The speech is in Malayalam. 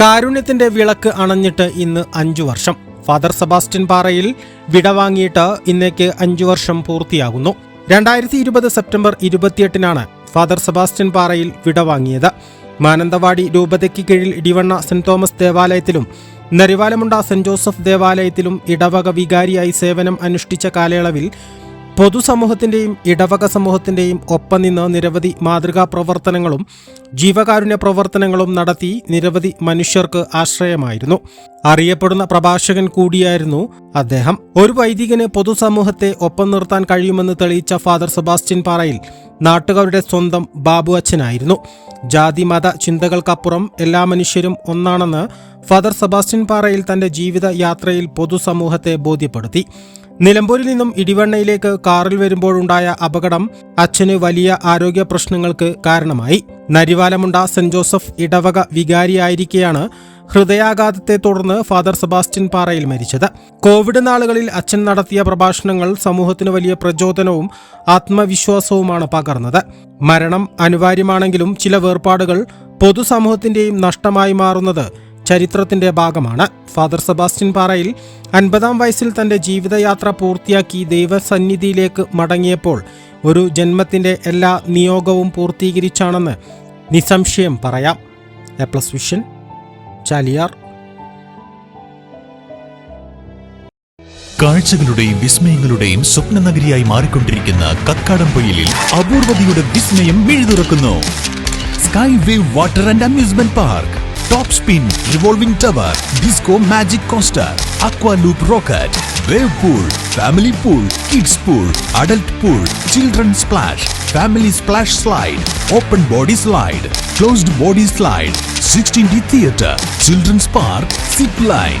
കാരുണ്യത്തിന്റെ വിളക്ക് അണഞ്ഞിട്ട് ഇന്ന് അഞ്ചു വർഷം. ഫാദർ സെബാസ്റ്റ്യൻ പാറയിൽ വിടവാങ്ങിയിട്ട് ഇന്നേക്ക് അഞ്ചു വർഷം പൂർത്തിയാകുന്നു. രണ്ടായിരത്തി ഇരുപത് സെപ്റ്റംബർ ഇരുപത്തിയെട്ടിനാണ് ഫാദർ സെബാസ്റ്റ്യൻ പാറയിൽ വിടവാങ്ങിയത് മാനന്തവാടി രൂപതയ്ക്ക് കീഴിൽ ഇടിവണ്ണ സെന്റ് തോമസ് ദേവാലയത്തിലും നരിവാലമുണ്ട സെന്റ് ജോസഫ് ദേവാലയത്തിലും ഇടവക വികാരിയായി സേവനം അനുഷ്ഠിച്ച കാലയളവിൽ പൊതുസമൂഹത്തിന്റെയും ഇടവക സമൂഹത്തിന്റെയും ഒപ്പം നിന്ന് നിരവധി മാതൃകാ പ്രവർത്തനങ്ങളും ജീവകാരുണ്യ പ്രവർത്തനങ്ങളും നടത്തി നിരവധി മനുഷ്യർക്ക് ആശ്രയമായിരുന്നു. അറിയപ്പെടുന്ന പ്രഭാഷകൻ കൂടിയായിരുന്നു അദ്ദേഹം. ഒരു വൈദികന് പൊതുസമൂഹത്തെ ഒപ്പം നിർത്താൻ കഴിയുമെന്ന് തെളിയിച്ച ഫാദർ സെബാസ്റ്റ്യൻ പാറയിൽ നാട്ടുകാരുടെ സ്വന്തം ബാബു അച്ഛനായിരുന്നു. ജാതി മത ചിന്തകൾക്കപ്പുറം എല്ലാ മനുഷ്യരും ഒന്നാണെന്ന് ഫാദർ സെബാസ്റ്റ്യൻ പാറയിൽ തന്റെ ജീവിത യാത്രയിൽ പൊതുസമൂഹത്തെ ബോധ്യപ്പെടുത്തി. നിലമ്പൂരിൽ നിന്നും ഇടിവണ്ണയിലേക്ക് കാറിൽ വരുമ്പോഴുണ്ടായ അപകടം അച്ഛന് വലിയ ആരോഗ്യ പ്രശ്നങ്ങൾക്ക് കാരണമായി. നരിവാലമുണ്ട സെന്റ് ജോസഫ് ഇടവക വികാരിയായിരിക്കെയാണ് ഹൃദയാഘാതത്തെ തുടർന്ന് ഫാദർ സെബാസ്റ്റ്യൻ പാറയിൽ മരിച്ചത്. കോവിഡ് നാളുകളിൽ അച്ഛൻ നടത്തിയ പ്രഭാഷണങ്ങൾ സമൂഹത്തിന് വലിയ പ്രചോദനവും ആത്മവിശ്വാസവുമാണ് പകർന്നത്. മരണം അനിവാര്യമാണെങ്കിലും ചില വേർപാടുകൾ പൊതുസമൂഹത്തിന്റെയും നഷ്ടമായി മാറുന്നത് ചരിത്രത്തിന്റെ ഭാഗമാണ്. ഫാദർ സെബാസ്റ്റ്യൻ പാറയിൽ അൻപതാം വയസ്സിൽ തന്റെ ജീവിതയാത്ര പൂർത്തിയാക്കി ദൈവസന്നിധിയിലേക്ക് മടങ്ങിയപ്പോൾ ഒരു ജന്മത്തിന്റെ എല്ലാ നിയോഗവും പൂർത്തീകരിച്ചാണെന്ന് നിസംശയം പറയാം. A plus vision Chaliyar. കാഴ്ചകളുടെയും വിസ്മയങ്ങളുടെയും സ്വപ്ന നഗരിയായി മാറിക്കൊണ്ടിരിക്കുന്ന കക്കാടംപൊയിലിൽ അപൂർവതയുടെ വിസ്മയം മിഴുതുറക്കുന്നു. Sky wave water and amusement park. top spin, revolving tower, disco magic coaster, aqua loop rocket, wave pool, family pool, kids pool, adult pool, children splash, family splash slide, open body slide, closed body slide, 16D theater, children's park, zip line,